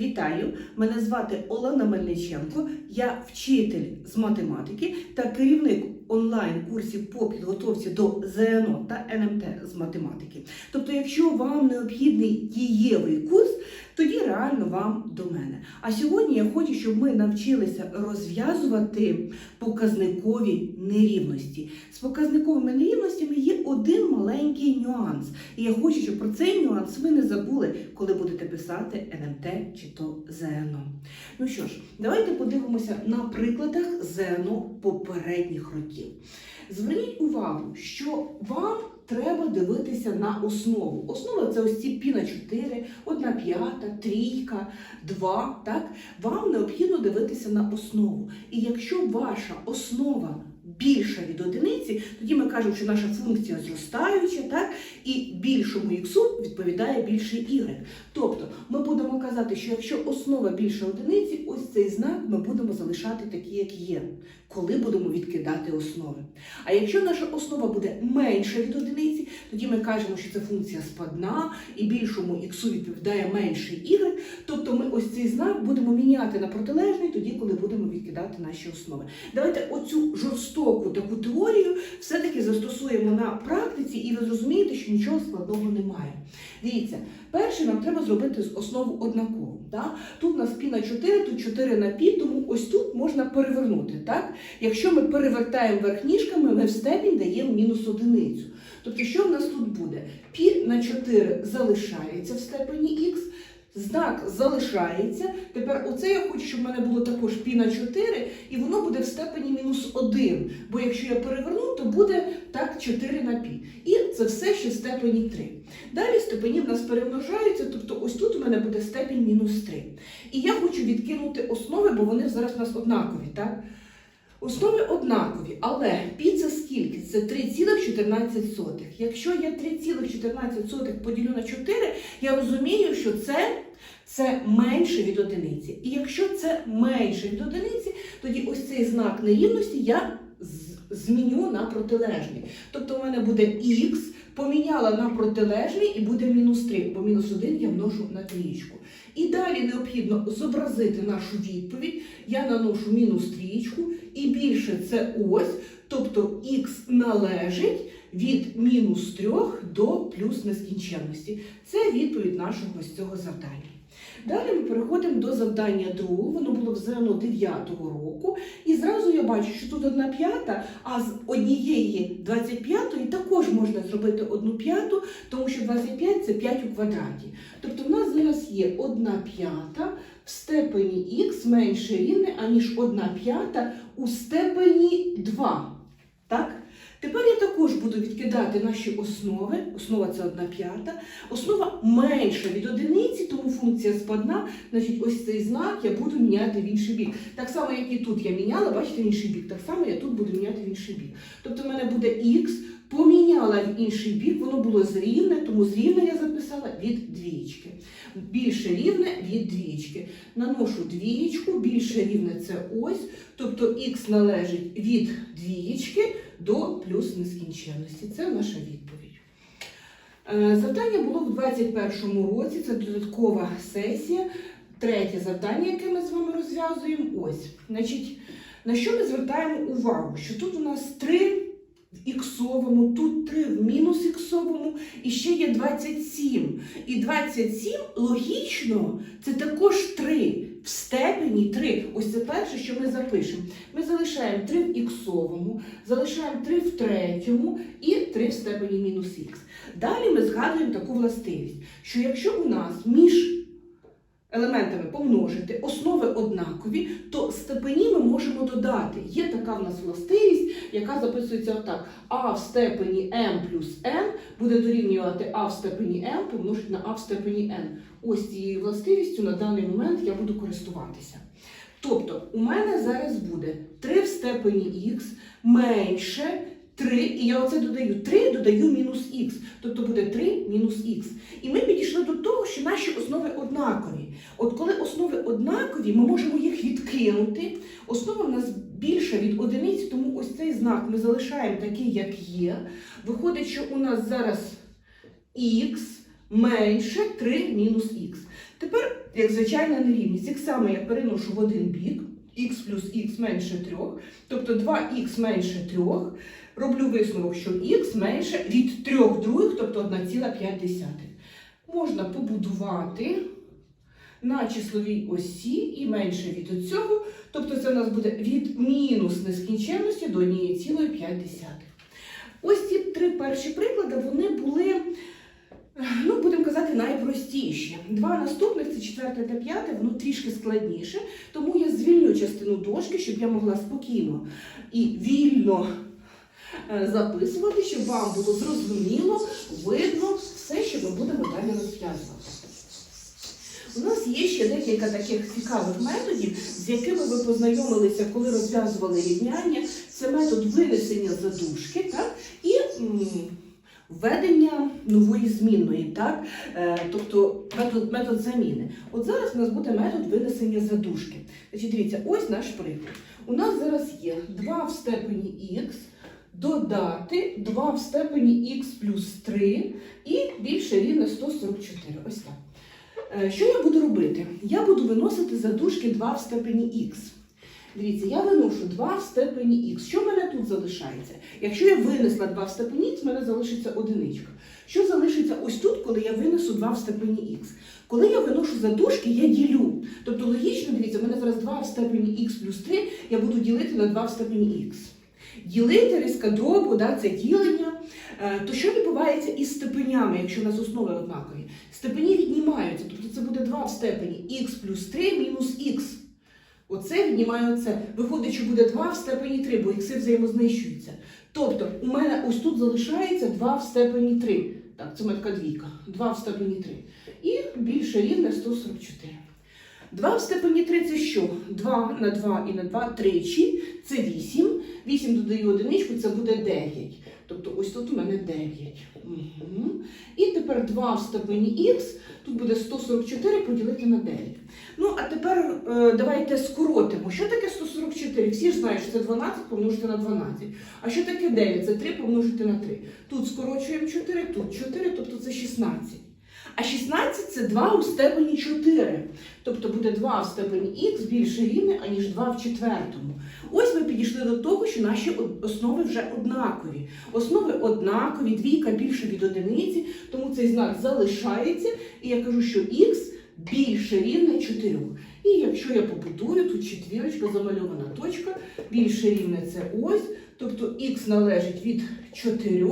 Вітаю! Мене звати Олена Мельниченко. Я вчитель з математики та керівник онлайн-курсів по підготовці до ЗНО та НМТ з математики. Тобто, якщо вам необхідний дієвий курс, тоді реально вам до мене. А сьогодні я хочу, щоб ми навчилися розв'язувати показникові нерівності. З показниковими нерівностями є один маленький нюанс. І я хочу, щоб про цей нюанс ви не забули, коли будете писати НМТ чи то ЗНО. Ну що ж, давайте подивимося на прикладах ЗНО попередніх років. Зверніть увагу, що вам треба дивитися на основу. Основа це ось ці пі на 4, 1 п'ята, трійка, 2. Так? Вам необхідно дивитися на основу. І якщо ваша основа більша від одиниці, тоді ми кажемо, що наша функція зростаюча, так? і більшому іксу відповідає більший y. Тобто ми будемо казати, що якщо основа більше одиниці, ось цей знак ми будемо залишати такий, як є, коли будемо відкидати основи. А якщо наша основа буде менша від одиниці, тоді ми кажемо, що це функція спадна і більшому іксу відповідає менший y. Тобто ми ось цей знак будемо міняти на протилежний тоді, коли будемо відкидати наші основи. Давайте оцю жорстоку таку теорію все-таки застосуємо на практиці, і ви зрозумієте, що нічого складного немає. Дивіться, перше нам треба зробити основу однакову. Так? Тут у нас пі на 4, тут 4 на пі, тому ось тут можна перевернути. Так? Якщо ми перевертаємо верх ніжками, ми в степінь даємо мінус одиницю. Тобто, що в нас тут буде? Пі на 4 залишається в степені х, знак залишається. Тепер оце я хочу, щоб в мене було також пі на 4, і воно буде в степені мінус 1. Бо якщо я переверну, то буде так 4 на пі. І це все ще степені 3. Далі степені в нас перемножаються, тобто ось тут у мене буде степінь мінус 3. І я хочу відкинути основи, бо вони зараз у нас однакові. так? Основи однакові, але пі це скільки? Це 3,14. Якщо я 3,14 поділю на 4, я розумію, що це, це менше від одиниці. І якщо це менше від одиниці, тоді ось цей знак нерівності я зміню на протилежний. Тобто у мене буде х, поміняла на протилежний і буде мінус 3, бо мінус 1 я множу на трієчку. І далі необхідно зобразити нашу відповідь. Я наношу мінус трієчку, і більше це ось, тобто х належить від мінус 3 до плюс нескінченності. Це відповідь нашого ось цього завдання. Далі ми переходимо до завдання другого, воно було в ЗНО 9 року. І зразу я бачу, що тут одна п'ята, а з однієї 25 також можна зробити одну п'яту, тому що 25 це 5 у квадраті. Тобто в нас зараз є одна п'ята в степені х менше рівне, аніж одна п'ята у степені 2. Також буду відкидати наші основи. Основа це одна п'ята. Основа менша від одиниці, тому функція спадна. Значить, ось цей знак я буду міняти в інший бік. Так само, як і тут я міняла, бачите, інший бік. Так само я тут буду міняти в інший бік. Тобто в мене буде х, поміняла в інший бік, воно було зрівне, тому зрівне я записала від двієчки. Більше рівне від двієчки. Наношу двієчку, більше рівне це ось. Тобто х належить від двієчки до плюс нескінченності. Це наша відповідь. Е, Завдання було в 2021 році, це додаткова сесія. Третє завдання, яке ми з вами розв'язуємо, ось. Значить, на що ми звертаємо увагу? Що тут у нас 3 в іксовому, тут 3 в мінус іксовому, і ще є 27. І 27 логічно, це також 3 в степені 3. Ось це перше, що ми запишемо. Ми залишаємо 3 в іксовому, залишаємо 3 в третьому і 3 в степені мінус х. Далі ми згадуємо таку властивість, що якщо у нас між елементами помножити основи однакові, то степені ми можемо додати. Є така в нас властивість, яка записується отак. А в степені m плюс n буде дорівнювати а в степені m помножити на а в степені n. Ось цією властивістю на даний момент я буду користуватися. Тобто, у мене зараз буде 3 в степені х менше 3, і я оце додаю 3, додаю мінус х. Тобто буде 3 мінус х. І ми підійшли до того, що наші основи однакові. От коли основи однакові, ми можемо їх відкинути. Основа в нас більша від одиниці, тому ось цей знак ми залишаємо такий, як є. Виходить, що у нас зараз х менше 3 мінус х. Тепер як звичайна нерівність. Так само я переношу в один бік, х плюс х менше 3, тобто 2х менше 3, роблю висновок, що х менше від 3 других, тобто 1,5. Можна побудувати на числовій осі і менше від цього, тобто це у нас буде від мінус нескінченності до 1,5. Ось ці три перші приклади, вони були, ну, будемо казати, найпростіші. Два наступних, це четверте та п'яте, воно трішки складніше, тому я звільню частину дошки, щоб я могла спокійно і вільно е, записувати, щоб вам було зрозуміло, видно все, що ми будемо далі розв'язувати. У нас є ще декілька таких цікавих методів, з якими ви познайомилися, коли розв'язували рівняння. Це метод винесення задушки так? і м, введення нової змінної, так? Е, тобто метод, метод заміни. От зараз у нас буде метод винесення задушки. Значить, дивіться, ось наш приклад. У нас зараз є 2 в степені х, додати 2 в степені х плюс 3 і більше рівне 144. Ось так. Е, Що я буду робити? Я буду виносити задушки 2 в степені х. Дивіться, я виношу 2 в степені х. Що в мене тут залишається? Якщо я винесла 2 в степені х, в мене залишиться одиничка. Що залишиться ось тут, коли я винесу 2 в степені х? Коли я виношу задушки, я ділю. Тобто логічно, дивіться, в мене зараз 2 в степені х плюс 3, я буду ділити на 2 в степені х. Ділити риска дробу, да, це ділення. Е, То що відбувається із степенями, якщо у нас основи однакові? Степені віднімаються, тобто це буде 2 в степені х плюс 3 мінус х. Оце віднімаю це. Виходить, що буде 2 в степені 3, бо ікси взаємознищуються. Тобто, у мене ось тут залишається 2 в степені 3. Так, це моя така двійка. 2 в степені 3. І більше рівне 144. 2 в степені 3 це що? 2 на 2 і на 2 тричі. Це 8. 8 додаю одиничку, це буде 9. Тобто ось тут у мене 9. Угу. І тепер 2 в степені х, тут буде 144 поділити на 9. Ну, а тепер е, давайте скоротимо. Що таке 144? Всі ж знають, що це 12 помножити на 12. А що таке 9? Це 3 помножити на 3. Тут скорочуємо 4, тут 4, тобто це 16. А 16 це 2 у степені 4. Тобто буде 2 в степені х більше рівне, аніж 2 в четвертому. Ось ми підійшли до того, що наші основи вже однакові. Основи однакові, двійка більше від одиниці, тому цей знак залишається. І я кажу, що х більше рівне 4. І якщо я побудую, тут четвірочка, замальована точка, більше рівне це ось. Тобто х належить від 4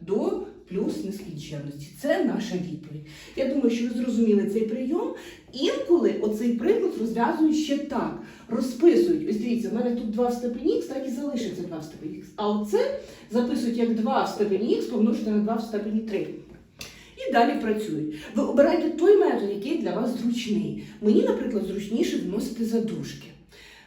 до плюс нескінченності. Це наша відповідь. Я думаю, що ви зрозуміли цей прийом. Інколи оцей приклад розв'язують ще так. Розписують. Ось дивіться, в мене тут 2 в степені х, так і залишиться 2 в степені х. А оце записують як 2 в степені х помножити на 2 в степені 3. І далі працюють. Ви обирайте той метод, який для вас зручний. Мені, наприклад, зручніше вносити задушки.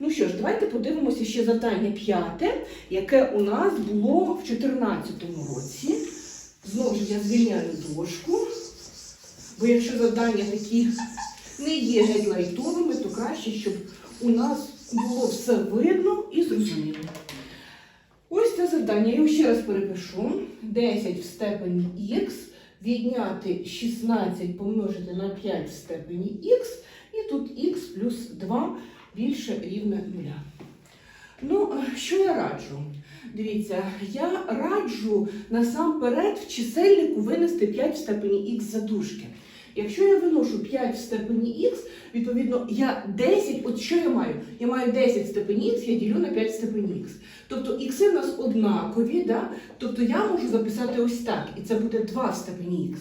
Ну що ж, давайте подивимося ще завдання п'яте, яке у нас було в 2014 році. Знову ж я звільняю дошку, бо якщо завдання такі не є геть то краще, щоб у нас було все видно і зрозуміло. Ось це завдання. Я його ще раз перепишу. 10 в степені х відняти 16 помножити на 5 в степені х, і тут х плюс 2 більше рівне 0. Ну, що я раджу? Дивіться, я раджу насамперед в чисельнику винести 5 в степені х задушки. Якщо я виношу 5 в степені х, відповідно, я 10, от що я маю? Я маю 10 в степені х, я ділю на 5 в степені х. Тобто х у нас однакові, да? тобто я можу записати ось так, і це буде 2 в степені х.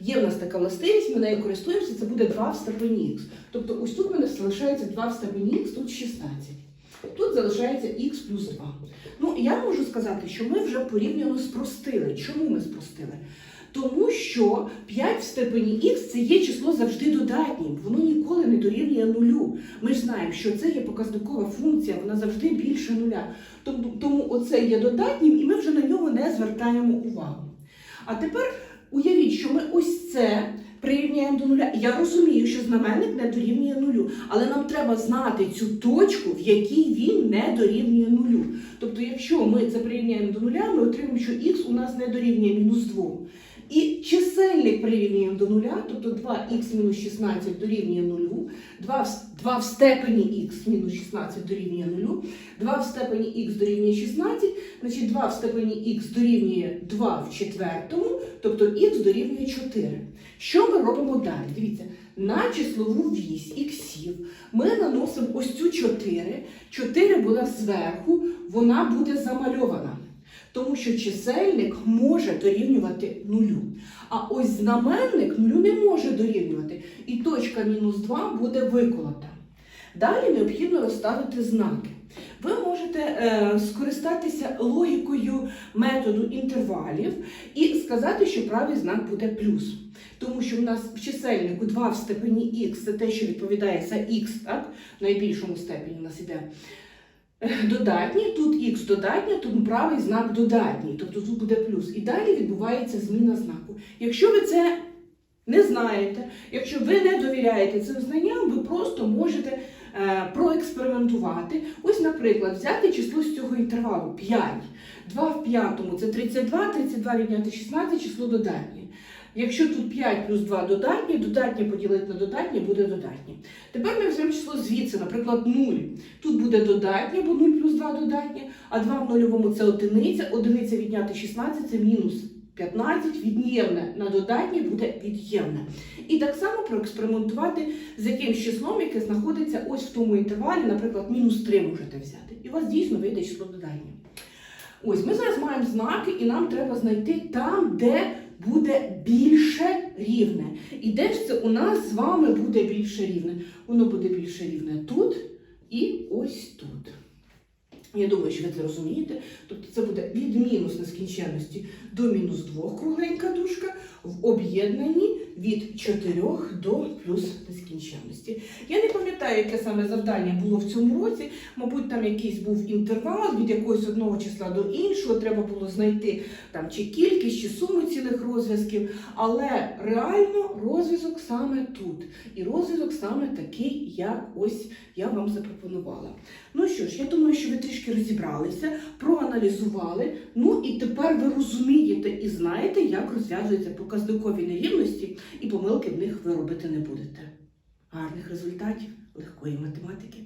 Є в нас така властивість, ми нею користуємося, це буде 2 в степені х. Тобто ось тут в мене залишається 2 в степені х, тут 16. Тут залишається х плюс 2. Ну, я можу сказати, що ми вже порівняно спростили. Чому ми спростили? Тому що 5 в степені х це є число завжди додатнім, воно ніколи не дорівнює нулю. Ми ж знаємо, що це є показникова функція, вона завжди більше нуля. Тому, оце є додатнім, і ми вже на нього не звертаємо увагу. А тепер уявіть, що ми ось це прирівняємо до нуля. Я розумію, що знаменник не дорівнює нулю, але нам треба знати цю точку, в якій він не дорівнює нулю. Тобто, якщо ми це прирівняємо до нуля, ми отримаємо, що х у нас не дорівнює мінус 2. І чисельник прирівнюємо до нуля, тобто 2х мінус 16 дорівнює 0, 2 в, 2 в степені х мінус 16 дорівнює 0, 2 в степені х дорівнює 16, значить 2 в степені х дорівнює 2 в четвертому, тобто х дорівнює 4. Що ми робимо далі? Дивіться, на числову вісь іксів ми наносимо ось цю 4. 4 буде зверху, вона буде замальована. Тому що чисельник може дорівнювати нулю. А ось знаменник нулю не може дорівнювати. І точка мінус 2 буде виколота. Далі необхідно розставити знаки. Ви можете е, скористатися логікою методу інтервалів і сказати, що правий знак буде плюс. Тому що в нас в чисельнику 2 в степені х це те, що відповідає за х, так? В найбільшому степені у нас іде додатній, тут х додатня, тому правий знак додатній, тобто тут буде плюс. І далі відбувається зміна знаку. Якщо ви це не знаєте, якщо ви не довіряєте цим знанням, ви просто можете е, проекспериментувати. Ось, наприклад, взяти число з цього інтервалу 5. 2 в п'ятому це 32, 32 відняти 16, число додатнє. Якщо тут 5 плюс 2 додатнє, додатнє поділити на додатнє буде додатнє. Тепер ми візьмемо число звідси, наприклад, 0. Тут буде додатнє, бо 0 плюс 2 додатнє, а 2 в нульовому це одиниця, одиниця відняти 16 це мінус 15, від'ємне на додатнє буде від'ємне. І так само проекспериментувати з якимсь числом, яке знаходиться ось в тому інтервалі, наприклад, мінус 3 можете взяти. І у вас дійсно вийде число додатнє. Ось ми зараз маємо знаки, і нам треба знайти там, де буде більше рівне. І де ж це у нас з вами буде більше рівне? Воно буде більше рівне тут і ось тут. Я думаю, що ви це розумієте. Тобто це буде від мінус нескінченності до мінус двох кругленька дужка в об'єднанні від 4 до плюс нескінченності. Я не пам'ятаю, яке саме завдання було в цьому році. Мабуть, там якийсь був інтервал від якогось одного числа до іншого. Треба було знайти там чи кількість, чи суму цілих розв'язків. Але реально розв'язок саме тут. І розв'язок саме такий, як ось я вам запропонувала. Ну що ж, я думаю, що ви трішки розібралися, проаналізували. Ну і тепер ви розумієте і знаєте, як розв'язуються показникові нерівності, і помилки в них ви робити не будете. Гарних результатів легкої математики!